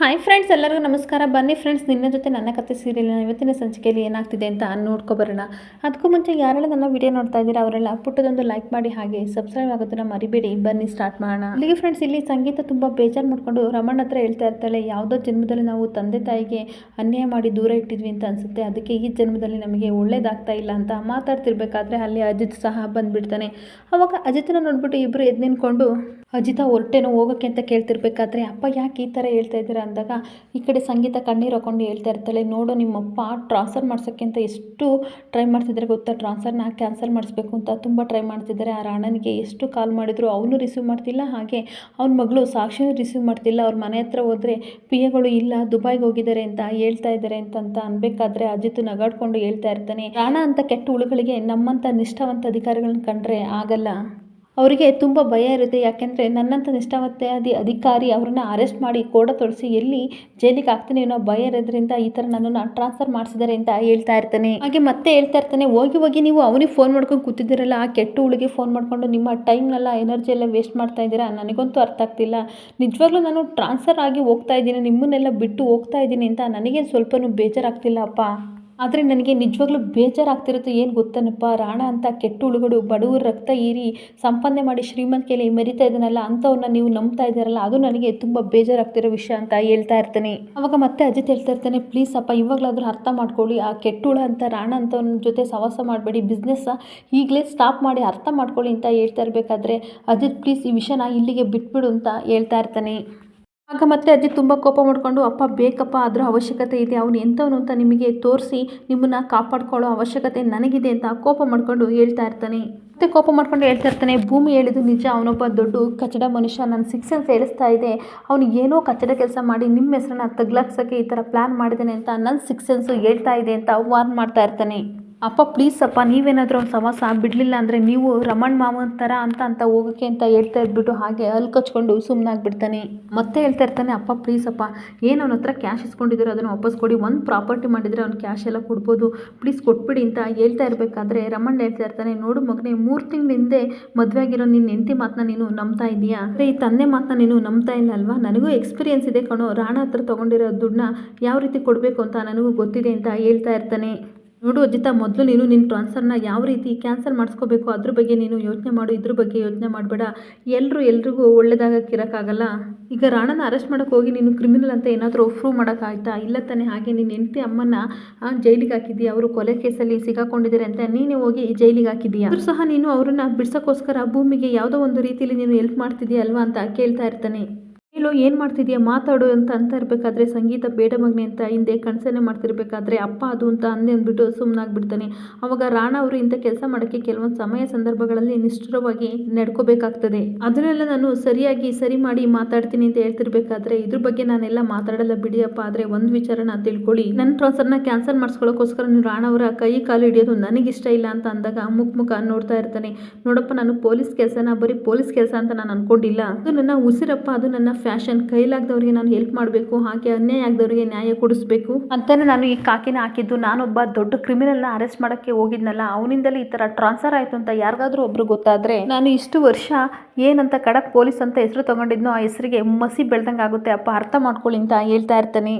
Hi friends ಎಲ್ಲರಿಗೂ ನಮಸ್ಕಾರ. ಬನ್ನಿ ಫ್ರೆಂಡ್ಸ್ ನಿನ್ನ ಜೊತೆ ನನ್ನ ಕತೆ ಸೀರಿಯಲ್ ಇವತ್ತಿನ ಸಂಚಿಕೆಯಲ್ಲಿ ಏನಾಗ್ತಿದೆ ಅಂತ ನೋಡ್ಕೊಬರೋಣ ಅದಕ್ಕೂ ಮುಂಚೆ ಯಾರೆಲ್ಲ ನನ್ನ ವಿಡಿಯೋ ನೋಡ್ತಾ ಇದ್ದೀರಾ, ಅವರೆಲ್ಲ ಪುಟ್ಟದೊಂದು ಲೈಕ್ ಮಾಡಿ ಹಾಗೆ ಸಬ್ಸ್ಕ್ರೈಬ್ ಆಗೋದನ್ನ ಮರಿಬೇಡಿ. ಬನ್ನಿ ಸ್ಟಾರ್ಟ್ ಮಾಡೋಣ. ಅಲ್ಲಿಗೆ ಫ್ರೆಂಡ್ಸ್ ಇಲ್ಲಿ ಸಂಗೀತ ತುಂಬ ಬೇಜಾರು ಮಾಡಿಕೊಂಡು ರಮಣ್ ಹತ್ರ ಹೇಳ್ತಾ ಇರ್ತಾಳೆ, ಯಾವುದೋ ಜನ್ಮದಲ್ಲಿ ನಾವು ತಂದೆ ತಾಯಿಗೆ ಅನ್ಯಾಯ ಮಾಡಿ ದೂರ ಇಟ್ಟಿದ್ವಿ ಅಂತ ಅನ್ಸುತ್ತೆ. ಅದಕ್ಕೆ ಈ ಜನ್ಮದಲ್ಲಿ ನಮಗೆ ಒಳ್ಳೇದಾಗ್ತಾ ಇಲ್ಲ ಅಂತ ಮಾತಾಡ್ತಿರ್ಬೇಕಾದ್ರೆ ಅಲ್ಲಿ ಅಜಿತ್ ಸಹ ಬಂದುಬಿಡ್ತಾನೆ. ಅವಾಗ ಅಜಿತ್ನ ನೋಡ್ಬಿಟ್ಟು ಇಬ್ಬರು ಎದ್ದು ನಿಂತ್ಕೊಂಡು ಅಜಿತ ಹೊರಟೇನೋ ಹೋಗೋಕ್ಕೆ ಅಂತ ಕೇಳ್ತಿರ್ಬೇಕಾದ್ರೆ, ಅಪ್ಪ ಯಾಕೆ ಈ ಥರ ಹೇಳ್ತಾ ಇದ್ದೀರಾ? ಅಂದಾಗ, ಈ ಕಡೆ ಸಂಗೀತ ಕಣ್ಣೀರು ಹಾಕೊಂಡು ಹೇಳ್ತಾ ಇರ್ತಾಳೆ, ನೋಡು ನಿಮ್ಮಪ್ಪ ಟ್ರಾನ್ಸ್ಫರ್ ಮಾಡ್ಸೋಕ್ಕೆ ಅಂತ ಎಷ್ಟು ಟ್ರೈ ಮಾಡ್ತಿದ್ದಾರೆ ಗೊತ್ತಾ? ಟ್ರಾನ್ಸ್ಫರ್ನ ಕ್ಯಾನ್ಸಲ್ ಮಾಡಿಸ್ಬೇಕು ಅಂತ ತುಂಬ ಟ್ರೈ ಮಾಡ್ತಿದ್ದಾರೆ. ಆ ರಾಣನಿಗೆ ಎಷ್ಟು ಕಾಲ್ ಮಾಡಿದ್ರು ಅವನು ರಿಸೀವ್ ಮಾಡ್ತಿಲ್ಲ, ಹಾಗೆ ಅವ್ನ ಮಗಳು ಸಾಕ್ಷಿ ರಿಸೀವ್ ಮಾಡ್ತಿಲ್ಲ. ಅವ್ರ ಮನೆ ಹತ್ರ ಹೋದರೆ ಪಿ ಎಗಳು ಇಲ್ಲ, ದುಬೈಗೆ ಹೋಗಿದ್ದಾರೆ ಅಂತ ಹೇಳ್ತಾ ಇದ್ದಾರೆ ಅಂತಂತ ಅನ್ಬೇಕಾದ್ರೆ ಅಜಿತ್ ನಗಾಡ್ಕೊಂಡು ಹೇಳ್ತಾ ಇರ್ತಾನೆ, ರಾಣ ಅಂತ ಕೆಟ್ಟ ಹುಳುಗಳಿಗೆ ನಮ್ಮಂಥ ನಿಷ್ಠಾವಂತ ಅಧಿಕಾರಿಗಳನ್ನ ಕಂಡ್ರೆ ಆಗಲ್ಲ. ಅವರಿಗೆ ತುಂಬ ಭಯ ಇರುತ್ತೆ. ಯಾಕೆಂದರೆ ನನ್ನಂಥ ನಿಷ್ಠಾವತ್ತಾದಿ ಅಧಿಕಾರಿ ಅವ್ರನ್ನ ಅರೆಸ್ಟ್ ಮಾಡಿ ಕೋಡ ತೊಡಿಸಿ ಎಲ್ಲಿ ಜೈಲಿಗೆ ಹಾಕ್ತೀನಿ ಅನ್ನೋ ಭಯ ಇರೋದ್ರಿಂದ ಈ ಥರ ನನ್ನನ್ನು ಟ್ರಾನ್ಸ್ಫರ್ ಮಾಡಿಸಿದ್ದಾರೆ ಅಂತ ಹೇಳ್ತಾ ಇರ್ತಾನೆ. ಹಾಗೆ ಮತ್ತೆ ಹೇಳ್ತಾ ಇರ್ತಾನೆ, ಹೋಗಿ ಹೋಗಿ ನೀವು ಅವನಿಗೆ ಫೋನ್ ಮಾಡ್ಕೊಂಡು ಕೂತಿದ್ದೀರಲ್ಲ, ಆ ಕೆಟ್ಟ ಹುಳಿಗೆ ಫೋನ್ ಮಾಡಿಕೊಂಡು ನಿಮ್ಮ ಟೈಮ್ನೆಲ್ಲ ಎನರ್ಜಿ ಎಲ್ಲ ವೇಸ್ಟ್ ಮಾಡ್ತಾ ಇದ್ದೀರಾ? ನನಗಂತೂ ಅರ್ಥ ಆಗ್ತಿಲ್ಲ. ನಿಜವಾಗ್ಲೂ ನಾನು ಟ್ರಾನ್ಸ್ಫರ್ ಆಗಿ ಹೋಗ್ತಾ ಇದ್ದೀನಿ, ನಿಮ್ಮನ್ನೆಲ್ಲ ಬಿಟ್ಟು ಹೋಗ್ತಾ ಇದ್ದೀನಿ ಅಂತ ನನಗೆ ಸ್ವಲ್ಪನೂ ಬೇಜಾರಾಗ್ತಿಲ್ಲ ಅಪ್ಪ? ಆದರೆ ನನಗೆ ನಿಜವಾಗ್ಲೂ ಬೇಜಾರಾಗ್ತಿರುತ್ತೆ, ಏನು ಗೊತ್ತೇನಪ್ಪ? ರಾಣ ಅಂತ ಕೆಟ್ಟ ಹುಳುಗಳು ಬಡವರು ರಕ್ತ ಹೀರಿ ಸಂಪಾದನೆ ಮಾಡಿ ಶ್ರೀಮಂತಿಕೆಯಲ್ಲಿ ಮೆರಿತಾ ಇದ್ದಾನಲ್ಲ, ಅಂಥವ್ರನ್ನ ನೀವು ನಂಬ್ತಾ ಇದ್ದಾರಲ್ಲ, ಅದು ನನಗೆ ತುಂಬ ಬೇಜಾರಾಗ್ತಿರೋ ವಿಷಯ ಅಂತ ಹೇಳ್ತಾ ಇರ್ತೀನಿ. ಅವಾಗ ಮತ್ತೆ ಅಜಿತ್ ಹೇಳ್ತಾ ಇರ್ತಾನೆ, ಪ್ಲೀಸ್ ಅಪ್ಪ, ಇವಾಗಲಾದ್ರೂ ಅರ್ಥ ಮಾಡ್ಕೊಳ್ಳಿ. ಆ ಕೆಟ್ಟ ಹುಳ ಅಂತ ರಾಣ ಅಂತವನ ಜೊತೆ ಸವಾಸ ಮಾಡಬೇಡಿ ಬಿಸ್ನೆಸ್ ಈಗಲೇ ಸ್ಟಾಪ್ ಮಾಡಿ ಅರ್ಥ ಮಾಡ್ಕೊಳ್ಳಿ ಅಂತ ಹೇಳ್ತಾ ಇರಬೇಕಾದ್ರೆ, ಅಜಿತ್, ಪ್ಲೀಸ್ ಈ ವಿಷಯನ ಇಲ್ಲಿಗೆ ಬಿಟ್ಬಿಡು ಅಂತ ಹೇಳ್ತಾ ಇರ್ತಾನೆ. ಆಗ ಮತ್ತೆ ಅಜ್ಜಿ ತುಂಬ ಕೋಪ ಮಾಡಿಕೊಂಡು, ಅಪ್ಪ, ಬೇಕಪ್ಪ, ಅದರ ಅವಶ್ಯಕತೆ ಇದೆ, ಅವನು ಎಂಥವನು ಅಂತ ನಿಮಗೆ ತೋರಿಸಿ ನಿಮ್ಮನ್ನು ಕಾಪಾಡ್ಕೊಳ್ಳೋ ಅವಶ್ಯಕತೆ ನನಗಿದೆ ಅಂತ ಕೋಪ ಮಾಡಿಕೊಂಡು ಹೇಳ್ತಾ ಇರ್ತಾನೆ. ಮತ್ತೆ ಕೋಪ ಮಾಡ್ಕೊಂಡು ಹೇಳ್ತಾ ಇರ್ತಾನೆ, ಭೂಮಿ ಹೇಳಿದ್ದು ನಿಜ, ಅವನೊಬ್ಬ ದೊಡ್ಡ ಕಚಡ ಮನುಷ್ಯ, ನನ್ನ ಸಿಕ್ಸೆನ್ಸ್ ಹೇಳಿಸ್ತಾ ಇದೆ. ಅವನು ಏನೋ ಕಚಡ ಕೆಲಸ ಮಾಡಿ ನಿಮ್ಮ ಹೆಸರನ್ನ ತಗ್ಲಾಕ್ಸೋಕ್ಕೆ ಈ ಥರ ಪ್ಲ್ಯಾನ್ ಮಾಡಿದ್ದಾನೆ ಅಂತ ನನ್ನ ಸಿಕ್ಸ್ ಹೇಳ್ತಾ ಇದೆ ಅಂತ ವಾರ್ನ್ ಮಾಡ್ತಾ ಇರ್ತಾನೆ. ಅಪ್ಪ ಪ್ಲೀಸ್ ಅಪ್ಪ, ನೀವೇನಾದರೂ ಅವ್ನ ಸವಾಸ ಬಿಡಲಿಲ್ಲ ಅಂದರೆ ನೀವು ರಮಣ್ ಮಾವನ ಥರ ಅಂತ ಅಂತ ಹೋಗೋಕ್ಕೆ ಅಂತ ಹೇಳ್ತಾ ಇದ್ಬಿಟ್ಟು ಹಾಗೆ ಅಲ್ಲಿ ಕಚ್ಕೊಂಡು ಸುಮ್ಮನಾಗ್ಬಿಡ್ತಾನೆ ಮತ್ತೆ ಹೇಳ್ತಾ ಇರ್ತಾನೆ, ಅಪ್ಪ ಪ್ಲೀಸ್ ಅಪ್ಪ, ಏನು ಅವನ ಹತ್ರ ಕ್ಯಾಶ್ ಇಸ್ಕೊಂಡಿದ್ದೀರೋ ಅದನ್ನು ವಾಪಸ್ ಕೊಡಿ. ಒಂದು ಪ್ರಾಪರ್ಟಿ ಮಾಡಿದರೆ ಅವ್ನು ಕ್ಯಾಶ್ ಎಲ್ಲ ಕೊಡ್ಬೋದು. ಪ್ಲೀಸ್ ಕೊಟ್ಬಿಡಿ ಅಂತ ಹೇಳ್ತಾ ಇರಬೇಕಾದ್ರೆ ರಮಣ್ ಹೇಳ್ತಾ ಇರ್ತಾನೆ, ನೋಡು ಮಗನೇ, ಮೂರು ತಿಂಗಳ ಹಿಂದೆ ಮದುವೆ ಆಗಿರೋ ನಿನ್ನ ಹೆಂಡತಿ ಮಾತನ್ನ ನೀನು ನಂಬ್ತಾ ಇದೀಯಾ ಅಂದರೆ ಈ ತಂದೆ ಮಾತನ್ನ ನೀನು ನಂಬ್ತಾ ಇಲ್ಲ ಅಲ್ವಾ ನನಗೂ ಎಕ್ಸ್ಪೀರಿಯನ್ಸ್ ಇದೆ ಕಣೋ. ರಾಣ ಹತ್ರ ತೊಗೊಂಡಿರೋ ದುಡ್ಡನ್ನ ಯಾವ ರೀತಿ ಕೊಡಬೇಕು ಅಂತ ನನಗೂ ಗೊತ್ತಿದೆ ಅಂತ ಹೇಳ್ತಾ ಇರ್ತಾನೆ. ನೋಡು ಅಜಿತ, ಮೊದಲು ನೀನು ನಿನ್ನ ಟ್ರಾನ್ಸ್ಫರ್ನ ಯಾವ ರೀತಿ ಕ್ಯಾನ್ಸಲ್ ಮಾಡಿಸ್ಕೋಬೇಕು? ಅದ್ರ ಬಗ್ಗೆ ನೀನು ಯೋಚನೆ ಮಾಡು, ಇದ್ರ ಬಗ್ಗೆ ಯೋಚನೆ ಮಾಡಬೇಡ. ಎಲ್ಲರೂ ಎಲ್ರಿಗೂ ಒಳ್ಳೇದಾಗಕ್ಕಿರೋಕ್ಕಾಗಲ್ಲ. ಈಗ ರಾಣನ ಅರೆಸ್ಟ್ ಮಾಡೋಕೆ ಹೋಗಿ ನೀನು ಕ್ರಿಮಿನಲ್ ಅಂತ ಏನಾದರೂ ಪ್ರೂವ್ ಮಾಡೋಕ್ಕಾಯ್ತಾ ಇಲ್ಲ ತಾನೇ, ಹಾಗೆ ನಿನ್ನ ಹೆಂಡತಿ ಅಮ್ಮನ ಜೈಲಿಗೆ ಹಾಕಿದ್ದೀಯ ಅವರು ಕೊಲೆ ಕೇಸಲ್ಲಿ ಸಿಗಾಕೊಂಡಿದ್ದಾರೆ ಅಂತ ನೀನೇ ಹೋಗಿ ಜೈಲಿಗೆ ಹಾಕಿದ್ದೀಯ ಆದರೂ ಸಹ ನೀನು ಅವರನ್ನ ಬಿಡ್ಸೋಕ್ಕೋಸ್ಕರ ಭೂಮಿಗೆ ಯಾವುದೋ ಒಂದು ರೀತಿಯಲ್ಲಿ ನೀನು ಹೆಲ್ಪ್ ಮಾಡ್ತಿದ್ದೀಯ ಅಲ್ವಾ ಅಂತ ಕೇಳ್ತಾ ಇರ್ತಾನೆ. ಹೇಳು ಏನು ಮಾಡ್ತಿದ್ಯಾ? ಮಾತಾಡು ಅಂತ ಅಂತ ಇರಬೇಕಾದ್ರೆ ಸಂಗೀತ ಬೇಡ ಮಗನೆ ಅಂತ ಹಿಂದೆ ಕನಸನ್ನೇ ಮಾಡ್ತಿರ್ಬೇಕಾದ್ರೆ ಅಪ್ಪ ಅದು ಅಂತ ಅಂದೆ ಅಂದ್ಬಿಟ್ಟು ಸುಮ್ಮನಾಗ್ಬಿಡ್ತಾನೆ ಅವಾಗ ರಾಣ ಅವರು ಇಂಥ ಕೆಲಸ ಮಾಡೋಕ್ಕೆ ಕೆಲವೊಂದು ಸಮಯ ಸಂದರ್ಭಗಳಲ್ಲಿ ನಿಷ್ಠುರವಾಗಿ ನಡ್ಕೋಬೇಕಾಗ್ತದೆ. ಅದನ್ನೆಲ್ಲ ನಾನು ಸರಿಯಾಗಿ ಸರಿ ಮಾಡಿ ಮಾತಾಡ್ತೀನಿ ಅಂತ ಹೇಳ್ತಿರ್ಬೇಕಾದ್ರೆ ಇದ್ರ ಬಗ್ಗೆ ನಾನೆಲ್ಲ ಮಾತಾಡಲ್ಲ ಬಿಡಿಯಪ್ಪ. ಆದರೆ ಒಂದು ವಿಚಾರನ ತಿಳ್ಕೊಳ್ಳಿ. ನನ್ನ ಟ್ರಾನ್ಸ್ಫರ್ನ ಕ್ಯಾನ್ಸಲ್ ಮಾಡಿಸ್ಕೊಳ್ಳೋಕ್ಕೋಸ್ಕರ ನೀವು ರಾಣ ಅವರ ಕೈ ಕಾಲು ಹಿಡಿಯೋದು ನನಗಿಷ್ಟ ಇಲ್ಲ ಅಂತ ಅಂದಾಗ ಮುಖ ಮುಖ ನೋಡ್ತಾ ಇರ್ತಾನೆ. ನೋಡಪ್ಪ, ನಾನು ಪೊಲೀಸ್ ಕೆಲಸನ ಬರೀ ಪೊಲೀಸ್ ಕೆಲಸ ಅಂತ ನಾನು ಅನ್ಕೊಂಡಿಲ್ಲ. ಅದು ನನ್ನ ಉಸಿರಪ್ಪ, ಅದು ನನ್ನ ಫ್ಯಾಷನ್ ಕೈಲಾಗದವ್ರಿಗೆ ನಾನು ಹೆಲ್ಪ್ ಮಾಡಬೇಕು, ಹಾಗೆ ಅನ್ಯಾಯ ಆಗದವ್ರಿಗೆ ನ್ಯಾಯ ಕೊಡಿಸ್ಬೇಕು. ಅಂತಲೇ ನಾನು ಈ ಕಾಕಿನ ಹಾಕಿದ್ದು, ನಾನೊಬ್ಬ ದೊಡ್ಡ ಕ್ರಿಮಿನಲ್ನ ಅರೆಸ್ಟ್ ಮಾಡೋಕ್ಕೆ ಹೋಗಿದ್ನಲ್ಲ, ಅವನಿಂದಲೇ ಈ ಥರ ಟ್ರಾನ್ಸ್ಫರ್ ಆಯಿತು ಅಂತ ಯಾರಿಗಾದ್ರೂ ಒಬ್ರು ಗೊತ್ತಾದರೆ, ನಾನು ಇಷ್ಟು ವರ್ಷ ಏನಂತ ಖಡಕ್ ಪೊಲೀಸ್ ಅಂತ ಹೆಸರು ತಗೊಂಡಿದ್ನೋ, ಆ ಹೆಸರಿಗೆ ಮಸಿ ಬೆಳ್ದಂಗೆ ಆಗುತ್ತೆ ಅಪ್ಪ ಅರ್ಥ ಮಾಡ್ಕೊಳ್ಳಿ ಅಂತ ಹೇಳ್ತಾ ಇರ್ತಾನೆ.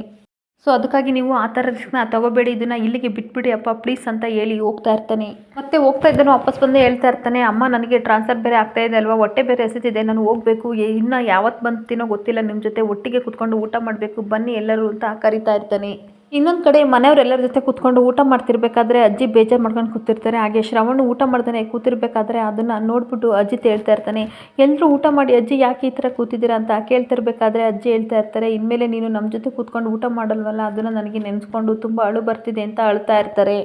ಸೊ ಅದಕ್ಕಾಗಿ ನೀವು ಆ ಥರ ರಿಸ್ಕ್ನ ತಗೋಬೇಡಿ, ಇದನ್ನು ಇಲ್ಲಿಗೆ ಬಿಟ್ಬಿಡಿ, ಅಪ್ಪ ಪ್ಲೀಸ್ ಅಂತ ಹೇಳಿ ಹೋಗ್ತಾ ಇರ್ತಾನೆ. ಮತ್ತೆ ಹೋಗ್ತಾ ಇದ್ದಾನೆ, ವಾಪಸ್ ಬಂದು ಹೇಳ್ತಾ ಇರ್ತಾನೆ, ಅಮ್ಮ, ನನಗೆ ಟ್ರಾನ್ಸ್ಫರ್ ಬೇರೆ ಆಗ್ತಾ ಇದೆ ಅಲ್ವಾ? ಹೊಟ್ಟೆ ಬೇರೆ ಎಸೆತಿದೆ ನಾನು ಹೋಗಬೇಕು. ಇನ್ನು ಯಾವತ್ತು ಬಂತೀನೋ ಗೊತ್ತಿಲ್ಲ ನಿಮ್ಮ ಜೊತೆ ಒಟ್ಟಿಗೆ ಕುತ್ಕೊಂಡು ಊಟ ಮಾಡಬೇಕು. ಬನ್ನಿ ಎಲ್ಲರೂ ಅಂತ ಕರಿತಾ ಇರ್ತಾನೆ. ಇನ್ನೊಂದು ಕಡೆ ಮನೆಯವರೆಲ್ಲರ ಜೊತೆ ಕೂತ್ಕೊಂಡು ಊಟ ಮಾಡ್ತಿರ್ಬೇಕಾದ್ರೆ ಅಜ್ಜಿ ಬೇಜಾರು ಮಾಡ್ಕೊಂಡು ಕೂತಿರ್ತಾರೆ. ಹಾಗೆ ಶ್ರವಣ ಊಟ ಮಾಡ್ತಾನೆ, ಕೂತಿರ್ಬೇಕಾದ್ರೆ ಅದನ್ನು ನೋಡ್ಬಿಟ್ಟು ಅಜ್ಜಿ ಹೇಳ್ತಾ ಇರ್ತಾನೆ ಎಲ್ಲರೂ ಊಟ ಮಾಡಿ, ಅಜ್ಜಿ ಯಾಕೆ ಈ ಥರ ಕೂತಿದ್ದೀರಾ ಅಂತ ಕೇಳ್ತಿರ್ಬೇಕಾದ್ರೆ ಅಜ್ಜಿ ಹೇಳ್ತಾ ಇರ್ತಾರೆ, ಇನ್ಮೇಲೆ ನೀನು ನಮ್ಮ ಜೊತೆ ಕೂತ್ಕೊಂಡು ಊಟ ಮಾಡಲ್ವಲ್ಲ, ಅದನ್ನು ನನಗೆ ನೆನೆಸ್ಕೊಂಡು ತುಂಬ ಅಳು ಬರ್ತಿದೆ ಅಂತ ಅಳ್ತಾ ಇರ್ತಾರೆ.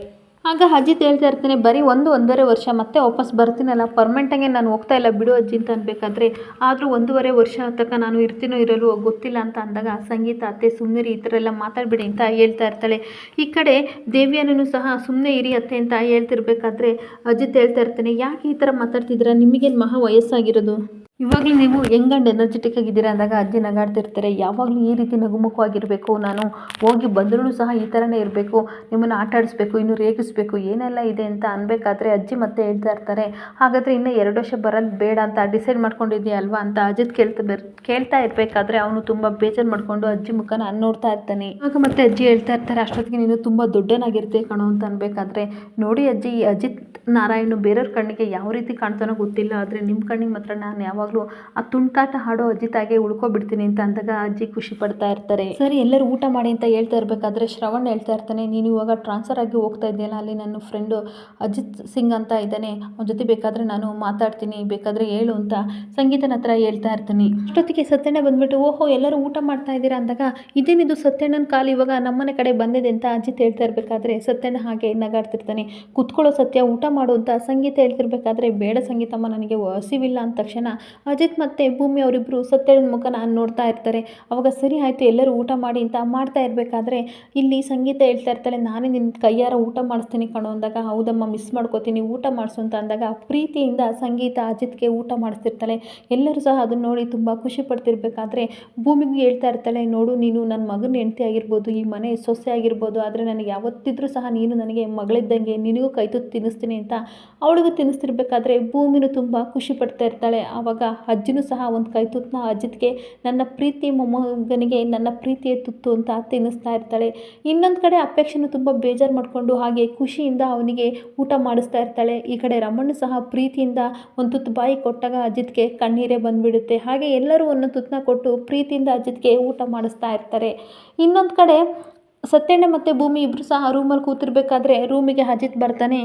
ಆಗ ಅಜಿತ್ ಹೇಳ್ತಾ ಇರ್ತಾನೆ, ಬರೀ ಒಂದು ಒಂದೂವರೆ ವರ್ಷ ಮತ್ತೆ ವಾಪಸ್ ಬರ್ತೀನಲ್ಲ ಪರ್ಮನೆಂಟಾಗೆ ನಾನು ಹೋಗ್ತಾ ಇಲ್ಲ, ಬಿಡು ಅಜ್ಜಿ ಅಂತ ಅನ್ಬೇಕಾದ್ರೆ, ಆದರೂ ಒಂದೂವರೆ ವರ್ಷ ತನಕ ನಾನು ಇರ್ತೀನೋ ಇರಲು ಗೊತ್ತಿಲ್ಲ ಅಂತ ಅಂದಾಗ ಸಂಗೀತ, ಅತ್ತೆ ಸುಮ್ಮನೆ ಈ ಥರ ಎಲ್ಲ ಮಾತಾಡಬೇಡಿ ಅಂತ ಹೇಳ್ತಾ ಇರ್ತಾಳೆ. ಈ ಕಡೆ ದೇವಿಯನೂ ಸಹ ಸುಮ್ಮನೆ ಇರಿ ಅತ್ತೆ ಅಂತ ಹೇಳ್ತಿರ್ಬೇಕಾದ್ರೆ ಅಜಿತ್ ಹೇಳ್ತಾ ಇರ್ತಾನೆ, ಯಾಕೆ ಈ ಥರ ಮಾತಾಡ್ತಿದ್ದೀರಾ? ನಿಮಗೇನು ಮಹಾ ವಯಸ್ಸಾಗಿರೋದು? ಇವಾಗಲೂ ನೀವು ಯಂಗ್ ಅಂಡ್ ಎನರ್ಜೆಟಿಕ್ ಆಗಿದ್ದೀರಾ ಅಂದಾಗ ಅಜ್ಜಿ ನಗಾಡ್ತಿರ್ತಾರೆ ಯಾವಾಗಲೂ ಈ ರೀತಿ ನಗುಮುಖವಾಗಿರಬೇಕು. ನಾನು ಹೋಗಿ ಬಂದರೂ ಸಹ ಈ ಥರನೇ ಇರಬೇಕು. ನಿಮ್ಮನ್ನು ಆಟ ಆಡಿಸ್ಬೇಕು, ಇನ್ನು ರೇಗಿಸ್ಬೇಕು, ಏನೆಲ್ಲ ಇದೆ ಅಂತ ಅನ್ಬೇಕಾದ್ರೆ ಅಜ್ಜಿ ಮತ್ತೆ ಹೇಳ್ತಾ ಇರ್ತಾರೆ. ಹಾಗಾದರೆ ಇನ್ನೂ ಎರಡು ವರ್ಷ ಬರೋದು ಬೇಡ ಅಂತ ಡಿಸೈಡ್ ಮಾಡ್ಕೊಂಡಿದ್ದೀಯಲ್ವಾ ಅಂತ ಅಜಿತ್ ಕೇಳ್ತಾ ಬರ್, ಕೇಳ್ತಾ ಇರಬೇಕಾದ್ರೆ ಅವನು ತುಂಬ ಬೇಜಾರು ಮಾಡಿಕೊಂಡು ಅಜ್ಜಿ ಮುಖನ ನೋಡ್ತಾ ಇರ್ತಾನೆ. ಆಗ ಮತ್ತೆ ಅಜ್ಜಿ ಹೇಳ್ತಾ ಇರ್ತಾರೆ, ಅಷ್ಟೊತ್ತಿಗೆ ನೀನು ತುಂಬ ದೊಡ್ಡನಾಗಿರ್ತೀಯ ಕಣೋ ಅಂತ ಅನ್ಬೇಕಾದ್ರೆ, ನೋಡಿ ಅಜ್ಜಿ, ಈ ಅಜಿತ್ ನಾರಾಯಣ್ ಬೇರೆಯವ್ರ ಕಣ್ಣಿಗೆ ಯಾವ ರೀತಿ ಕಾಣ್ತಾನೋ ಗೊತ್ತಿಲ್ಲ. ಆದರೆ ನಿಮ್ಮ ಕಣ್ಣಿಗೆ ಮಾತ್ರ ನಾನು ಯಾವಾಗಲೂ ಆ ತುಂಟಾಟ ಹಾಡೋ ಅಜಿತಾಗೆ ಉಳ್ಕೊಬಿಡ್ತೀನಿ ಅಂತ ಅಂದಾಗ ಅಜ್ಜಿ ಖುಷಿ ಪಡ್ತಾ ಇರ್ತಾರೆ. ಸರಿ ಎಲ್ಲರೂ ಊಟ ಮಾಡಿ ಅಂತ ಹೇಳ್ತಾ ಇರಬೇಕಾದ್ರೆ ಶ್ರವಣ್ ಹೇಳ್ತಾ ಇರ್ತಾನೆ ನೀನು ಇವಾಗ ಟ್ರಾನ್ಸ್ಫರ್ ಆಗಿ ಹೋಗ್ತಾ ಇದ್ದೀಯಲ್ಲ ಅಲ್ಲಿ ನನ್ನ ಫ್ರೆಂಡು ಅಜಿತ್ ಸಿಂಗ್ ಅಂತ ಇದ್ದಾನೆ ಅವನ ಜೊತೆ ಬೇಕಾದರೆ ನಾನು ಮಾತಾಡ್ತೀನಿ ಬೇಕಾದರೆ ಹೇಳು ಅಂತ ಸಂಗೀತನ ಹತ್ರ ಹೇಳ್ತಾ ಇರ್ತೀನಿ. ಅಷ್ಟೊತ್ತಿಗೆ ಸತ್ಯಣ್ಣ ಬಂದ್ಬಿಟ್ಟು ಓಹೋ ಎಲ್ಲರೂ ಊಟ ಮಾಡ್ತಾ ಇದ್ದೀರಾ ಅಂದಾಗ ಇದೇನಿದು ಸತ್ಯಣ್ಣನ ಕಾಲು ಇವಾಗ ನಮ್ಮನೆ ಕಡೆ ಬಂದಿದೆ ಅಂತ ಅಜಿತ್ ಹೇಳ್ತಾ ಇರಬೇಕಾದ್ರೆ ಸತ್ಯಣ್ಣ ಹಾಗೆ ನಗಾಡ್ತಿರ್ತಾನೆ. ಕುತ್ಕೊಳ್ಳೋ ಸತ್ಯ ಊಟ ಮಾಡು ಅಂತ ಸಂಗೀತ ಹೇಳ್ತಿರ್ಬೇಕಾದ್ರೆ ಬೇಡ ಸಂಗೀತಮ್ಮ ನನಗೆ ಹಸಿವಿಲ್ಲ ಅಂದ ತಕ್ಷಣ ಅಜಿತ್ ಮತ್ತು ಭೂಮಿ ಅವರಿಬ್ಬರು ಸತ್ಯದ ಮುಖ ನಾನು ನೋಡ್ತಾ ಇರ್ತಾರೆ. ಅವಾಗ ಸರಿ ಆಯಿತು, ಎಲ್ಲರೂ ಊಟ ಮಾಡಿ ಅಂತ ಮಾಡ್ತಾ ಇರಬೇಕಾದ್ರೆ ಇಲ್ಲಿ ಸಂಗೀತ ಹೇಳ್ತಾ ಇರ್ತಾಳೆ, ನಾನೇ ನಿನ್ನ ಕೈಯಾರ ಊಟ ಮಾಡಿಸ್ತೀನಿ ಕಣೋ ಅಂದಾಗ, ಹೌದಮ್ಮ ಮಿಸ್ ಮಾಡ್ಕೋತೀನಿ, ಊಟ ಮಾಡಿಸು ಅಂತ ಅಂದಾಗ ಪ್ರೀತಿಯಿಂದ ಸಂಗೀತ ಅಜಿತ್ಗೆ ಊಟ ಮಾಡಿಸ್ತಿರ್ತಾಳೆ. ಎಲ್ಲರೂ ಸಹ ಅದನ್ನ ನೋಡಿ ತುಂಬ ಖುಷಿ ಪಡ್ತಿರ್ಬೇಕಾದ್ರೆ ಭೂಮಿಗೂ ಹೇಳ್ತಾ ಇರ್ತಾಳೆ, ನೋಡು, ನೀನು ನನ್ನ ಮಗನ ಹೆಂಡತಿ ಆಗಿರ್ಬೋದು, ಈ ಮನೆ ಸೊಸೆ ಆಗಿರ್ಬೋದು, ಆದರೆ ನನಗೆ ಯಾವತ್ತಿದ್ರೂ ಸಹ ನೀನು ನನಗೆ ಮಗಳಿದ್ದಂಗೆ ನಿನಗೂ ಕೈ ತುತ್ತು ತಿನ್ನಿಸ್ತೀನಿ ಅಂತ ಅವಳಿಗೂ ತಿನ್ನಿಸ್ತಿರ್ಬೇಕಾದ್ರೆ ಭೂಮಿನೂ ತುಂಬ ಖುಷಿ ಪಡ್ತಾ ಇರ್ತಾಳೆ. ಆವಾಗ ಅಜ್ಜಿನೂ ಸಹ ಒಂದು ಕೈ ತುತ್ತನ್ನ ಅಜಿತ್ಗೆ ನನ್ನ ಪ್ರೀತಿ ಮೊಮ್ಮಗನಿಗೆ ನನ್ನ ಪ್ರೀತಿಯ ತುತ್ತು ಅಂತ ತಿನ್ನಿಸ್ತಾ ಇರ್ತಾಳೆ. ಇನ್ನೊಂದು ಕಡೆ ಅಪೇಕ್ಷೆನೂ ತುಂಬ ಬೇಜಾರು ಮಾಡಿಕೊಂಡು ಹಾಗೆ ಖುಷಿಯಿಂದ ಅವನಿಗೆ ಊಟ ಮಾಡಿಸ್ತಾ ಇರ್ತಾಳೆ. ಈ ಕಡೆ ರಮಣ್ಣು ಸಹ ಪ್ರೀತಿಯಿಂದ ಒಂದು ತುತ್ತು ಬಾಯಿ ಕೊಟ್ಟಾಗ ಅಜಿತ್ಗೆ ಕಣ್ಣೀರೇ ಬಂದುಬಿಡುತ್ತೆ. ಹಾಗೆ ಎಲ್ಲರೂ ಒಂದು ತುತ್ತನ್ನ ಕೊಟ್ಟು ಪ್ರೀತಿಯಿಂದ ಅಜಿತ್ಗೆ ಊಟ ಮಾಡಿಸ್ತಾ ಇರ್ತಾರೆ. ಇನ್ನೊಂದು ಕಡೆ ಸತ್ಯಣ್ಣ ಮತ್ತು ಭೂಮಿ ಇಬ್ಬರು ಸಹ ರೂಮಲ್ಲಿ ಕೂತಿರ್ಬೇಕಾದ್ರೆ ರೂಮಿಗೆ ಅಜಿತ್ ಬರ್ತಾನೆ.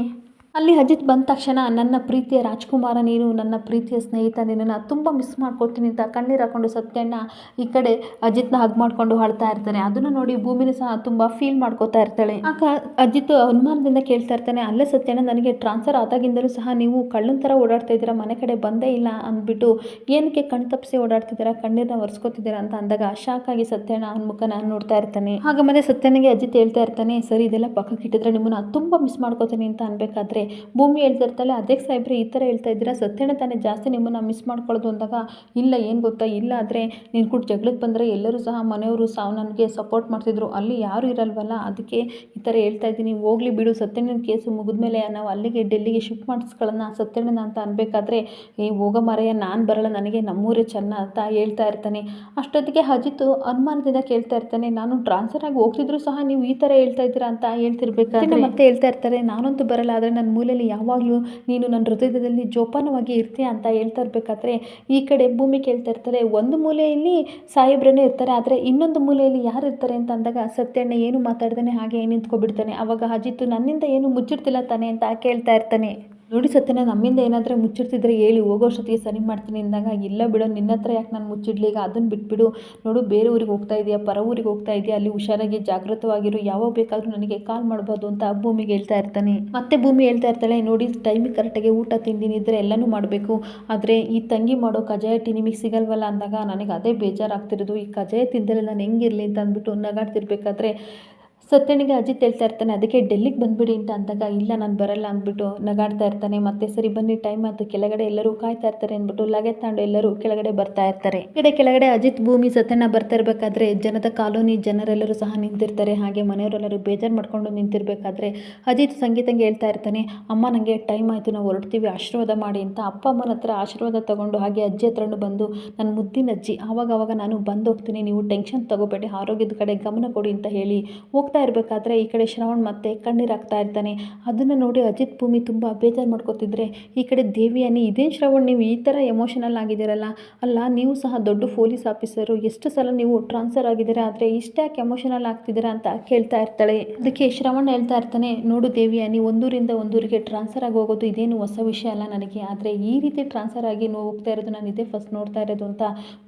ಅಲ್ಲಿ ಅಜಿತ್ ಬಂದ ತಕ್ಷಣ, ನನ್ನ ಪ್ರೀತಿಯ ರಾಜ್ಕುಮಾರ, ನೀನು ನನ್ನ ಪ್ರೀತಿಯ ಸ್ನೇಹಿತ, ನಿನ್ನನ್ನು ತುಂಬ ಮಿಸ್ ಮಾಡ್ಕೊತೀನಿ ಅಂತ ಕಣ್ಣೀರು ಹಾಕೊಂಡು ಸತ್ಯಣ್ಣ ಈ ಕಡೆ ಅಜಿತ್ನ ಹಗ್ ಮಾಡಿಕೊಂಡು ಅಳ್ತಾ ಇರ್ತಾನೆ. ಅದನ್ನು ನೋಡಿ ಭೂಮಿನೂ ಸಹ ತುಂಬ ಫೀಲ್ ಮಾಡ್ಕೋತಾ ಇರ್ತಾಳೆ. ಆಗ ಅಜಿತ್ ಅನುಮಾನದಿಂದ ಕೇಳ್ತಾ ಇರ್ತಾನೆ, ಅಲ್ಲೇ ಸತ್ಯಣ್ಣ, ನನಗೆ ಟ್ರಾನ್ಸ್ಫರ್ ಆದಾಗಿಂದಲೂ ಸಹ ನೀವು ಕಳ್ಳನ ಥರ ಓಡಾಡ್ತಾ ಇದ್ದೀರಾ? ಮನೆ ಕಡೆ ಬಂದೇ ಇಲ್ಲ ಅಂದ್ಬಿಟ್ಟು, ಏನಕ್ಕೆ ಕಣ್ ತಪ್ಪಿಸಿ ಓಡಾಡ್ತಿದ್ದೀರಾ? ಕಣ್ಣೀರನ್ನ ಒರೆಸ್ಕೋತಿದ್ದೀರಾ? ಅಂತ ಅಂದಾಗ ಶಾಕ್ ಆಗಿ ಸತ್ಯಣ್ಣ ಅವನ ಮುಖನ ನೋಡ್ತಾ ಇರ್ತಾನೆ. ಆಗ ಮತ್ತೆ ಸತ್ಯನಿಗೆ ಅಜಿತ್ ಹೇಳ್ತಾ ಇರ್ತಾನೆ, ಸರಿ, ಇದೆಲ್ಲ ಪಕ್ಕಕ್ಕೆ ಇಟ್ಟಿದ್ರೆ ನಿಮ್ಮನ್ನು ತುಂಬ ಮಿಸ್ ಮಾಡ್ಕೋತೀನಿ ಅಂತ ಅನ್ಬೇಕಾದ್ರೆ ಭೂಮಿ ಹೇಳ್ತಾ ಇರ್ತಾಳೆ ಅದೇ ಸಾಹೇಬ್ರೆ, ಈ ಥರ ಹೇಳ್ತಾ ಇದ್ದೀರಾ? ಸತ್ಯಣ್ಣ ತಾನೇ ಜಾಸ್ತಿ ನಿಮ್ಮನ್ನು ಮಿಸ್ ಮಾಡ್ಕೊಳ್ಳೋದು ಅಂದಾಗ ಇಲ್ಲ, ಏನು ಗೊತ್ತಾ? ಇಲ್ಲ ಆದರೆ ನೀನು ಕೂಡ ಜಗಳಕ್ಕೆ ಬಂದರೆ ಎಲ್ಲರೂ ಸಹ ಮನೆಯವರು ಸಹ ನನಗೆ ಸಪೋರ್ಟ್ ಮಾಡ್ತಿದ್ರು. ಅಲ್ಲಿ ಯಾರು ಇರಲ್ವಲ್ಲ? ಅದಕ್ಕೆ ಈ ಥರ ಹೇಳ್ತಾ ಇದ್ದೀನಿ. ಹೋಗ್ಲಿ ಬಿಡು, ಸತ್ಯಣ್ಣನ ಕೇಸು ಮುಗಿದ್ಮೇಲೆ ನಾವು ಅಲ್ಲಿಗೆ ಡೆಲ್ಲಿಗೆ ಶಿಫ್ಟ್ ಮಾಡಿಸ್ಕೊಳ್ಳೋಣ, ಸತ್ಯಣ್ಣನ ಅಂತ ಅನ್ಬೇಕಾದ್ರೆ, ಏ, ಹೋಗ ಮಾರಯ್ಯ, ನಾನು ಬರಲ್ಲ, ನನಗೆ ನಮ್ಮೂರೇ ಚೆನ್ನ ಅಂತ ಹೇಳ್ತಾ ಇರ್ತಾನೆ. ಅಷ್ಟೊತ್ತಿಗೆ ಅಜಿತ್ ಅನುಮಾನದಿಂದ ಕೇಳ್ತಾ ಇರ್ತಾನೆ, ನಾನು ಟ್ರಾನ್ಸ್ಫರ್ ಆಗಿ ಹೋಗ್ತಿದ್ರು ಸಹ ನೀವು ಈ ಥರ ಹೇಳ್ತಾ ಇದ್ದೀರಾ? ಅಂತ ಹೇಳ್ತಿರ್ಬೇಕು ಮತ್ತೆ ಹೇಳ್ತಾ ಇರ್ತಾರೆ, ನಾನಂತೂ ಬರಲ್ಲ, ಆದರೆ ನನ್ನ ಮೂಲೆಯಲ್ಲಿ ಯಾವಾಗಲೂ ನೀನು ನನ್ನ ಹೃದಯದಲ್ಲಿ ಜೋಪಾನವಾಗಿ ಇರ್ತೀಯ ಅಂತ ಹೇಳ್ತಾ ಇರಬೇಕಾದ್ರೆ ಈ ಕಡೆ ಭೂಮಿ ಕೇಳ್ತಾ ಇರ್ತಾರೆ. ಒಂದು ಮೂಲೆಯಲ್ಲಿ ಸಾಹೇಬ್ರನೇ ಇರ್ತಾರೆ, ಆದರೆ ಇನ್ನೊಂದು ಮೂಲೆಯಲ್ಲಿ ಯಾರು ಇರ್ತಾರೆ ಅಂತ ಅಂದಾಗ ಸತ್ಯಣ್ಣ ಏನು ಮಾತಾಡ್ತಾನೆ ಹಾಗೆ ನಿಂತ್ಕೊಬಿಡ್ತಾನೆ ಅವಾಗ ಅಜಿತ್ ನನ್ನಿಂದ ಏನು ಮುಚ್ಚಿಡ್ತಿಲ್ಲ ತಾನೆ ಅಂತ ಕೇಳ್ತಾ ಇರ್ತಾನೆ. ನೋಡಿ ಸತ್ಯನ, ನಮ್ಮಿಂದ ಏನಾದರೂ ಮುಚ್ಚಿಡ್ತಿದ್ರೆ ಹೇಳಿ ಹೋಗೋಷ್ಟೊತ್ತಿಗೆ ಸರಿ ಮಾಡ್ತೀನಿ ಅಂದಾಗ ಇಲ್ಲ ಬಿಡು, ನಿನ್ನ ಹತ್ರ ಯಾಕೆ ನಾನು ಮುಚ್ಚಿಡ್ಲಿ? ಈಗ ಅದನ್ನು ಬಿಟ್ಬಿಡು. ನೋಡು, ಬೇರೆ ಊರಿಗೆ ಹೋಗ್ತಾ ಇದೆಯಾ? ಪರ ಊರಿಗೆ ಹೋಗ್ತಾ ಇದೆಯಾ? ಅಲ್ಲಿ ಹುಷಾರಾಗಿ ಜಾಗೃತವಾಗಿರು ಯಾವಾಗ ಬೇಕಾದರೂ ನನಗೆ ಕಾಲ್ ಮಾಡ್ಬೋದು ಅಂತ ಭೂಮಿಗೆ ಹೇಳ್ತಾ ಇರ್ತಾನೆ. ಮತ್ತೆ ಭೂಮಿ ಹೇಳ್ತಾ ಇರ್ತಾಳೆ, ನೋಡಿ ಟೈಮಿಗೆ ಕರೆಕ್ಟಾಗಿ ಊಟ ತಿಂಡಿ ನಿದ್ರೆ ಎಲ್ಲನೂ ಮಾಡಬೇಕು. ಆದರೆ ಈ ತಂಗಿ ಮಾಡೋ ಕಜಾಯ ಟಿ ನಿಮಗೆ ಸಿಗಲ್ವಲ್ಲ? ಅಂದಾಗ, ನನಗೆ ಅದೇ ಬೇಜಾರಾಗ್ತಿರೋದು. ಈ ಕಜಾಯ ತಿಂದರೆ ನಾನು ಹೆಂಗಿರಲಿ ಅಂತ ಅಂದ್ಬಿಟ್ಟು ನಗಾಡ್ತಿರ್ಬೇಕಾದ್ರೆ ಸತ್ಯನಿಗೆ ಅಜಿತ್ ಹೇಳ್ತಾ ಇರ್ತಾನೆ, ಅದಕ್ಕೆ ಡೆಲ್ಲಿಗೆ ಬಂದ್ಬಿಡಿ ಅಂತ ಅಂದಾಗ, ಇಲ್ಲ ನಾನು ಬರಲ್ಲ ಅಂದ್ಬಿಟ್ಟು ನಗಾಡ್ತಾ ಇರ್ತಾನೆ, ಮತ್ತೆ ಸರಿ ಬನ್ನಿ ಟೈಮ್ ಆಯಿತು, ಕೆಳಗಡೆ ಎಲ್ಲರೂ ಕಾಯ್ತಾ ಇರ್ತಾರೆ ಅಂದ್ಬಿಟ್ಟು ಲಗೆ ತಾಂಡು ಎಲ್ಲರೂ ಕೆಳಗಡೆ ಬರ್ತಾ ಇರ್ತಾರೆ. ಕಡೆ ಕೆಳಗಡೆ ಅಜಿತ್, ಭೂಮಿ, ಸತ್ಯಣ್ಣ ಬರ್ತಾ ಇರಬೇಕಾದ್ರೆ ಜನದ ಕಾಲೋನಿ, ಜನರೆಲ್ಲರೂ ಸಹ ನಿಂತಿರ್ತಾರೆ, ಹಾಗೆ ಮನೆಯವರೆಲ್ಲರೂ ಬೇಜಾರು ಮಾಡ್ಕೊಂಡು ನಿಂತಿರ್ಬೇಕಾದ್ರೆ ಅಜಿತ್ ಸಂಗೀತಂಗೆ ಹೇಳ್ತಾ ಇರ್ತಾನೆ, ಅಮ್ಮ ನನಗೆ ಟೈಮ್ ಆಯಿತು, ನಾವು ಹೊರಡ್ತೀವಿ, ಆಶೀರ್ವಾದ ಮಾಡಿ ಅಂತ. ಅಪ್ಪ ಅಮ್ಮನ ಹತ್ರ ಆಶೀರ್ವಾದ ತಗೊಂಡು, ಹಾಗೆ ಅಜ್ಜಿ ಹತ್ರನೂ ಬಂದು, ನನ್ನ ಮುದ್ದಿನ ಅಜ್ಜಿ ಆವಾಗ ಆವಾಗ ನಾನು ಬಂದು ಹೋಗ್ತೀನಿ ನೀವು ಟೆನ್ಷನ್ ತಗೋಬೇಡಿ, ಆರೋಗ್ಯದ ಕಡೆ ಗಮನ ಕೊಡಿ ಅಂತ ಹೇಳಿ ಹೋಗ್ತಾ ಇರಬೇಕಾದ್ರೆ ಈ ಕಡೆ ಶ್ರವಣ್ ಮತ್ತೆ ಕಣ್ಣೀರು ಹಾಕ್ತಾ ಇರ್ತಾನೆ. ಅದನ್ನು ನೋಡಿ ಅಜಿತ್ ಭೂಮಿ ತುಂಬ ಬೇಜಾರು ಮಾಡ್ಕೋತಿದ್ರೆ, ಈ ಕಡೆ ದೇವಿಯಾನಿ, ಇದೇನು ಶ್ರವಣ್ ನೀವು ಈ ಥರ ಎಮೋಷನಲ್ ಆಗಿದ್ದೀರಲ್ಲ? ಅಲ್ಲ, ನೀವು ಸಹ ದೊಡ್ಡ ಪೊಲೀಸ್ ಆಫೀಸರು ಎಷ್ಟು ಸಲ ನೀವು ಟ್ರಾನ್ಸ್ಫರ್ ಆಗಿದ್ದೀರಾ? ಆದರೆ ಇಷ್ಟ್ಯಾಕೆ ಎಮೋಷನಲ್ ಆಗ್ತಿದ್ದೀರಾ ಅಂತ ಕೇಳ್ತಾ ಇರ್ತಾಳೆ. ಅದಕ್ಕೆ ಶ್ರವಣ್ ಹೇಳ್ತಾ ಇರ್ತಾನೆ, ನೋಡು ದೇವಿಯಾನಿ, ಒಂದೂರಿಂದ ಒಂದೂರಿಗೆ ಟ್ರಾನ್ಸ್ಫರ್ ಆಗಿ ಹೋಗೋದು ಇದೇನು ಹೊಸ ವಿಷಯ ಅಲ್ಲ ನನಗೆ. ಆದರೆ ಈ ರೀತಿ ಟ್ರಾನ್ಸ್ಫರ್ ಆಗಿ ನೀವು ಹೋಗ್ತಾ ಇರೋದು ನಾನು ಇದೇ ಫಸ್ಟ್ ನೋಡ್ತಾ ಇರೋದು ಅಂತ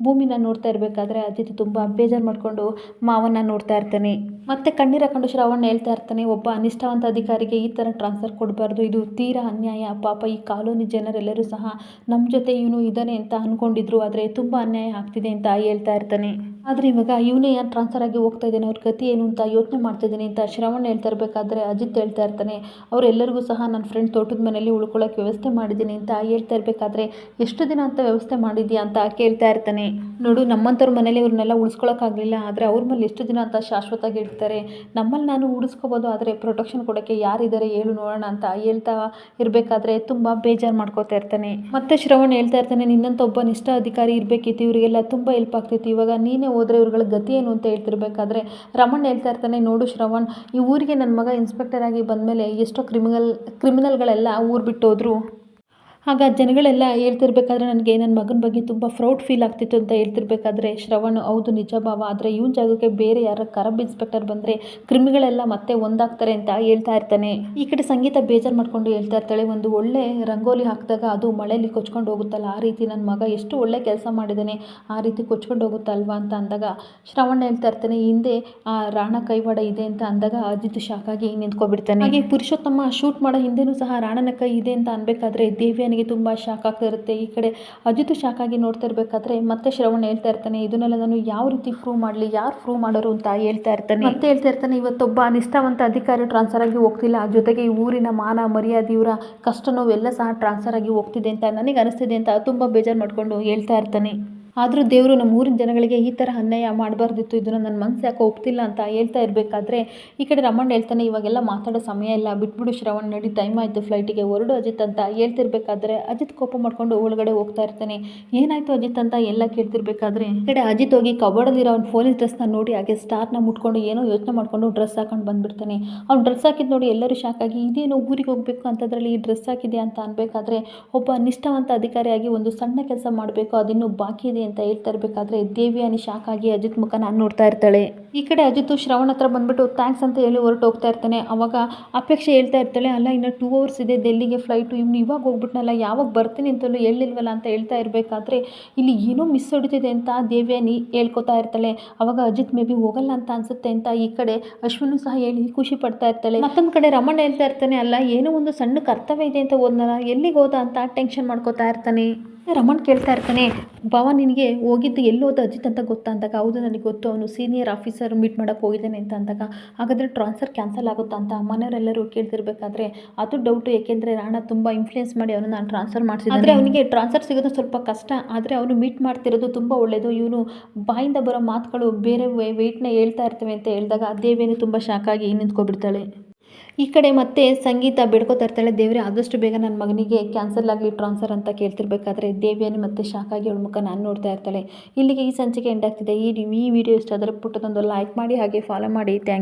ಭೂಮಿನ ನೋಡ್ತಾ ಇರಬೇಕಾದ್ರೆ ಅಜಿತ್ ತುಂಬ ಬೇಜಾರು ಮಾಡಿಕೊಂಡು ಮಾವನ್ನ ನೋಡ್ತಾ ಇರ್ತಾನೆ. ಮತ್ತೆ ಕಣ್ಣೀರು ಹಾಕೊಂಡು ಶ್ರವಣ್ ಹೇಳ್ತಾ ಇರ್ತಾನೆ, ಒಬ್ಬ ಅನಿಷ್ಠಾವಂತ ಅಧಿಕಾರಿಗೆ ಈ ಥರ ಟ್ರಾನ್ಸ್ಫರ್ ಕೊಡಬಾರ್ದು. ಇದು ತೀರಾ ಅನ್ಯಾಯ. ಪಾಪ ಈ ಕಾಲೋನಿ ಜನರೆಲ್ಲರೂ ಸಹ ನಮ್ಮ ಜೊತೆ ಇವನು ಇದ್ದಾನೆ ಅಂತ ಅಂದ್ಕೊಂಡಿದ್ರು ಆದರೆ ತುಂಬ ಅನ್ಯಾಯ ಆಗ್ತಿದೆ, ಅಂತ ಹೇಳ್ತಾ ಇರ್ತಾನೆ. ಆದರೆ ಇವಾಗ ಇವನೇ ಟ್ರಾನ್ಸ್ಫರ್ ಆಗಿ ಹೋಗ್ತಾ ಇದ್ದಾನೆ, ಅವ್ರ ಗತಿ ಏನು ಅಂತ ಯೋಚನೆ ಮಾಡ್ತಾ ಇದ್ದೀನಿ ಅಂತ ಶ್ರವಣ್ ಹೇಳ್ತಾ ಇರಬೇಕಾದ್ರೆ ಅಜಿತ್ ಹೇಳ್ತಾ ಇರ್ತಾನೆ, ಅವರೆಲ್ಲರಿಗೂ ಸಹ ನನ್ನ ಫ್ರೆಂಡ್ ತೋಟದ ಮನೆಯಲ್ಲಿ ಉಳ್ಕೊಳ್ಳೋಕೆ ವ್ಯವಸ್ಥೆ ಮಾಡಿದ್ದೀನಿ ಅಂತ ಹೇಳ್ತಾ ಇರಬೇಕಾದ್ರೆ ಎಷ್ಟು ದಿನ ಅಂತ ವ್ಯವಸ್ಥೆ ಮಾಡಿದ್ಯಾ ಅಂತ ಕೇಳ್ತಾ ಇರ್ತಾನೆ. ನೋಡು, ನಮ್ಮಂಥವ್ರ ಮನೇಲಿ ಇವ್ರನ್ನೆಲ್ಲ ಉಳಿಸ್ಕೊಳಕ್ಕಾಗಲಿಲ್ಲ, ಆದರೆ ಅವ್ರ ಮೇಲೆ ಎಷ್ಟು ದಿನ ಅಂತ ಶಾಶ್ವತವಾಗಿ ಇಡ್ತಾರೆ ನಮ್ಮಲ್ಲಿ ನಾನು ಉಳಿಸ್ಕೋಬೋದು, ಆದರೆ ಪ್ರೊಟೆಕ್ಷನ್ ಕೊಡೋಕ್ಕೆ ಯಾರಿದ್ದಾರೆ ಹೇಳು ನೋಡೋಣ ಅಂತ ಹೇಳ್ತಾ ಇರಬೇಕಾದ್ರೆ ತುಂಬ ಬೇಜಾರು ಮಾಡ್ಕೋತಾ ಇರ್ತಾನೆ. ಮತ್ತೆ ಶ್ರವಣ್ ಹೇಳ್ತಾ ಇರ್ತಾನೆ ನಿನ್ನಂಥ ಒಬ್ಬ ನಿಷ್ಠ ಅಧಿಕಾರಿ ಇರಬೇಕಿತ್ತು, ಇವರಿಗೆಲ್ಲ ತುಂಬ ಹೆಲ್ಪ್ ಆಗ್ತಿತ್ತು, ಇವಾಗ ನೀನೇ ಹೋದ್ರೆ ಇವ್ರುಗಳ ಗತಿ ಏನು ಅಂತ ಹೇಳ್ತಿರ್ಬೇಕಾದ್ರೆ ರಮಣ್ ಹೇಳ್ತಾ ಇರ್ತಾನೆ, ನೋಡು ಶ್ರವಣ್, ಈ ಊರಿಗೆ ನನ್ನ ಮಗ ಇನ್ಸ್ಪೆಕ್ಟರ್ ಆಗಿ ಬಂದಮೇಲೆ ಎಷ್ಟೋ ಕ್ರಿಮಿನಲ್ ಕ್ರಿಮಿನಲ್ಗಳೆಲ್ಲ ಊರು ಬಿಟ್ಟು ಹೋದ್ರು. ಆಗ ಜನಗಳೆಲ್ಲ ಹೇಳ್ತಿರ್ಬೇಕಾದ್ರೆ ನನಗೆ ನನ್ನ ಮಗನ ಬಗ್ಗೆ ತುಂಬ ಪ್ರೌಡ್ ಫೀಲ್ ಆಗ್ತಿತ್ತು ಅಂತ ಹೇಳ್ತಿರ್ಬೇಕಾದ್ರೆ, ಶ್ರವಣ್ ಹೌದು ನಿಜ ಭಾವ, ಆದರೆ ಇವನ್ ಜಾಗಕ್ಕೆ ಬೇರೆ ಯಾರ ಕರಬ್ ಇನ್ಸ್ಪೆಕ್ಟರ್ ಬಂದರೆ ಕ್ರಿಮಿಗಳೆಲ್ಲ ಮತ್ತೆ ಒಂದಾಗ್ತಾರೆ ಅಂತ ಹೇಳ್ತಾ ಇರ್ತಾನೆ. ಈ ಕಡೆ ಸಂಗೀತ ಬೇಜಾರು ಮಾಡ್ಕೊಂಡು ಹೇಳ್ತಾ ಇರ್ತಾಳೆ, ಒಂದು ಒಳ್ಳೆ ರಂಗೋಲಿ ಹಾಕಿದಾಗ ಅದು ಮಳೆಯಲ್ಲಿ ಕೊಚ್ಕೊಂಡು ಹೋಗುತ್ತಲ್ಲ, ಆ ರೀತಿ ನನ್ನ ಮಗ ಎಷ್ಟು ಒಳ್ಳೆ ಕೆಲಸ ಮಾಡಿದ್ದಾನೆ ಆ ರೀತಿ ಕೊಚ್ಕೊಂಡು ಹೋಗುತ್ತಲ್ವಾ ಅಂತ ಅಂದಾಗ ಶ್ರವಣ್ ಹೇಳ್ತಾ ಇರ್ತಾನೆ, ಹಿಂದೆ ಆ ರಾಣ ಕೈವಾಡ ಇದೆ ಅಂತ ಅಂದಾಗ ಅಜಿತ್ ಶಾಕಾಗಿ ನಿಂತ್ಕೊಬಿಡ್ತಾನೆ. ಹಾಗೆ ಪುರುಷೋತ್ತಮ ಶೂಟ್ ಮಾಡೋ ಹಿಂದೆನೂ ಸಹ ರಾಣನ ಕೈ ಇದೆ ಅಂತ ಅನ್ಬೇಕಾದ್ರೆ ದೇವ್ಯಾನಿಗೆ ತುಂಬ ಶಾಕ್ ಆಗ್ತಿರುತ್ತೆ ಈ ಕಡೆ ಅಜಿತ್ ಶಾಕ್ ಆಗಿ ನೋಡ್ತಾ ಇರಬೇಕಾದ್ರೆ ಮತ್ತೆ ಶ್ರವಣ್ ಹೇಳ್ತಾ ಇರ್ತಾನೆ, ಇದನ್ನೆಲ್ಲ ನಾನು ಯಾವ ರೀತಿ ಪ್ರೂವ್ ಮಾಡಲಿ, ಯಾರು ಪ್ರೂವ್ ಮಾಡೋರು ಅಂತ ಹೇಳ್ತಾ ಇರ್ತಾನೆ. ಮತ್ತೆ ಹೇಳ್ತಾ ಇರ್ತಾನೆ, ಇವತ್ತೊಬ್ಬ ನಿಷ್ಠಾವಂತ ಅಧಿಕಾರಿ ಟ್ರಾನ್ಸ್ಫರ್ ಆಗಿ ಹೋಗ್ತಿಲ್ಲ. ಜೊತೆಗೆ ಈ ಊರಿನ ಮಾನ, ಮರ್ಯಾದೆ, ಇವರ ಕಷ್ಟ ನೋವೆಲ್ಲ ಸಹ ಟ್ರಾನ್ಸ್ಫರ್ ಆಗಿ ಹೋಗ್ತಿದೆ ಅಂತ ನನಗೆ ಅನಿಸ್ತಿದೆ ಅಂತ ತುಂಬ ಬೇಜಾರು ಮಾಡಿಕೊಂಡು ಹೇಳ್ತಾ ಇರ್ತಾನೆ. ಆದರೂ ದೇವರು ನಮ್ಮ ಊರಿನ ಜನಗಳಿಗೆ ಈ ಥರ ಅನ್ಯಾಯ ಮಾಡಬಾರ್ದಿತ್ತು, ಇದನ್ನು ನನ್ನ ಮನಸ್ಸು ಯಾಕೋ ಒಪ್ತಿಲ್ಲ ಅಂತ ಹೇಳ್ತಾ ಇರಬೇಕಾದ್ರೆ, ಈ ಕಡೆ ರಮಣ್ಣ ಹೇಳ್ತಾನೆ ಇವಾಗೆಲ್ಲ ಮಾತಾಡೋ ಸಮಯ ಇಲ್ಲ, ಬಿಟ್ಬಿಡು ಶ್ರವಣ್ ನಡಿ, ಟೈಮ್ ಆಯಿತು ಫ್ಲೈಟಿಗೆ ಹೊರಡು ಅಜಿತ್ ಅಂತ ಹೇಳ್ತಿರ್ಬೇಕಾದ್ರೆ ಅಜಿತ್ ಕೋಪ ಮಾಡ್ಕೊಂಡು ಒಳಗಡೆ ಹೋಗ್ತಾ ಇರ್ತಾನೆ. ಏನಾಯಿತು ಅಜಿತ್ ಅಂತ ಎಲ್ಲ ಕೇಳ್ತಿರ್ಬೇಕಾದ್ರೆ, ಈ ಕಡೆ ಅಜಿತ್ ಹೋಗಿ ಕಬಾರ್ಡಲ್ಲಿರೋ ಅವ್ನ ಪೊಲೀಸ್ ಡ್ರೆಸ್ನ ನೋಡಿ, ಹಾಗೆ ಸ್ಟಾರ್ನ ಮುಟ್ಕೊಂಡು ಏನೋ ಯೋಚನೆ ಮಾಡಿಕೊಂಡು ಡ್ರೆಸ್ ಹಾಕೊಂಡು ಬಂದ್ಬಿಡ್ತಾನೆ. ಅವ್ನು ಡ್ರೆಸ್ ಹಾಕಿದ್ ನೋಡಿ ಎಲ್ಲರೂ ಶಾಕ್ ಆಗಿ, ಇದೇನು ಊರಿಗೆ ಹೋಗಬೇಕು ಅಂತದ್ರಲ್ಲಿ ಈ ಡ್ರೆಸ್ ಹಾಕಿದೆ ಅಂತ ಅನ್ಬೇಕಾದ್ರೆ, ಒಬ್ಬ ನಿಷ್ಠಾವಂತ ಅಧಿಕಾರಿಯಾಗಿ ಒಂದು ಸಣ್ಣ ಕೆಲಸ ಮಾಡಬೇಕು, ಅದಿನ್ನೂ ಬಾಕಿ ಇದೆ ಅಂತ ಹೇಳ್ತಾ ಇರಬೇಕಾದ್ರೆ ದೇವಿಯಾನಿ ಶಾಕ್ ಆಗಿ ಅಜಿತ್ ಮುಖ ನಾನು ನೋಡ್ತಾ ಇರ್ತಾಳೆ. ಈ ಕಡೆ ಅಜಿತ್ ಶ್ರವಣ್ ಹತ್ರ ಬಂದ್ಬಿಟ್ಟು ಥ್ಯಾಂಕ್ಸ್ ಅಂತ ಹೇಳಿ ಹೊರಟು ಹೋಗ್ತಾ ಇರ್ತಾನೆ. ಅವಾಗ ಅಪೇಕ್ಷೆ ಹೇಳ್ತಾ ಇರ್ತಾಳೆ, ಅಲ್ಲ, ಇನ್ನು ಟೂ ಅವರ್ಸ್ ಇದೆ ಡೆಲ್ಲಿಗೆ ಫ್ಲೈಟು ಇವ್ನು ಇವಾಗ ಹೋಗ್ಬಿಟ್ನಲ್ಲ, ಯಾವಾಗ ಬರ್ತೀನಿ ಅಂತಲೂ ಹೇಳಿಲ್ವಲ್ಲ? ಅಂತ ಹೇಳ್ತಾ ಇರಬೇಕಾದ್ರೆ, ಇಲ್ಲಿ ಏನೋ ಮಿಸ್ ಹೊಡಿತಿದೆ ಅಂತ ದೇವ್ಯಾನಿ ಹೇಳ್ಕೊತಾ ಇರ್ತಾಳೆ. ಅವಾಗ ಅಜಿತ್ ಮೇ ಬಿ ಹೋಗಲ್ಲ ಅಂತ ಅನ್ಸುತ್ತೆ ಅಂತ ಈ ಕಡೆ ಅಶ್ವಿನೂ ಸಹ ಹೇಳಿ ಖುಷಿ ಪಡ್ತಾ ಇರ್ತಾಳೆ. ಮತ್ತೊಂದು ಕಡೆ ರಮಣ್ಣ ಹೇಳ್ತಾ ಇರ್ತಾನೆ, ಅಲ್ಲ, ಏನೋ ಒಂದು ಸಣ್ಣ ಕರ್ತವ್ಯ ಇದೆ ಅಂತ ಹೋದ್ನಲ್ಲ, ಎಲ್ಲಿಗೆ ಹೋದ ಅಂತ ಟೆನ್ಷನ್ ಮಾಡ್ಕೋತಾ ಇರ್ತಾನೆ. ರಮಣ್ ಕೇಳ್ತಾ ಇರ್ತಾನೆ, ಭಾವ ನಿನಗೆ ಹೋಗಿದ್ದು ಎಲ್ಲೋದ ಅಜಿತ್ ಅಂತ ಗೊತ್ತಾ? ಅಂದಾಗ, ಹೌದು, ನನಗೆ ಗೊತ್ತು. ಅವನು ಸೀನಿಯರ್ ಆಫೀಸರ್ ಮೀಟ್ ಮಾಡೋಕ್ಕೆ ಹೋಗಿದ್ದಾನೆ ಅಂತ ಅಂದಾಗ, ಹಾಗಾದರೆ ಟ್ರಾನ್ಸ್ಫರ್ ಕ್ಯಾನ್ಸಲ್ ಆಗುತ್ತಾ ಅಂತ ಮನೆಯವರೆಲ್ಲರೂ ಕೇಳ್ತಿರ್ಬೇಕಾದ್ರೆ, ಅದು ಡೌಟು ಏಕೆಂದರೆ ರಾಣ ತುಂಬ ಇನ್ಫ್ಲೂಯೆನ್ಸ್ ಮಾಡಿ ಅವನು ನಾನು ಟ್ರಾನ್ಸ್ಫರ್ ಮಾಡಿಸಿದ್ದೆ ಆದರೆ ಅವನಿಗೆ ಟ್ರಾನ್ಸ್ಫರ್ ಸಿಗೋದು ಸ್ವಲ್ಪ ಕಷ್ಟ. ಆದರೆ ಅವನು ಮೀಟ್ ಮಾಡ್ತಿರೋದು ತುಂಬ ಒಳ್ಳೆಯದು ಇವನು ಬಾಯಿಂದ ಬರೋ ಮಾತುಗಳು ಬೇರೆ ವೆಯ್ಟ್ನ ಹೇಳ್ತಾ ಇರ್ತವೆ ಅಂತ ಹೇಳಿದಾಗ, ದೇವೇನು ತುಂಬ ಶಾಕಾಗಿ ನಿಂತ್ಕೊಬಿಡ್ತಾಳೆ. ಈ ಕಡೆ ಮತ್ತೆ ಸಂಗೀತ ಬೇಡ್ಕೋತಾ ಇರ್ತಾಳೆ ದೇವ್ರೆ, ಆದಷ್ಟು ಬೇಗ ನನ್ನ ಮಗನಿಗೆ ಕ್ಯಾನ್ಸಲ್ ಆಗಲಿ ಟ್ರಾನ್ಸ್ಫರ್ ಅಂತ ಕೇಳ್ತಿರ್ಬೇಕಾದ್ರೆ ದೇವಿಯನ್ನು ಮತ್ತೆ ಶಾಕಾಗಿ ಅವಳ ಮುಖ ನಾನು ನೋಡ್ತಾ ಇರ್ತಾಳೆ. ಇಲ್ಲಿಗೆ ಈ ಸಂಚಿಕೆ ಎಂಡ್ ಆಗ್ತಿದೆ. ಈ ವಿಡಿಯೋ ಇಷ್ಟ ಆದರೆ ಪುಟ್ಟದೊಂದು ಲೈಕ್ ಮಾಡಿ ಹಾಗೆ ಫಾಲೋ ಮಾಡಿ. ಥ್ಯಾಂಕ್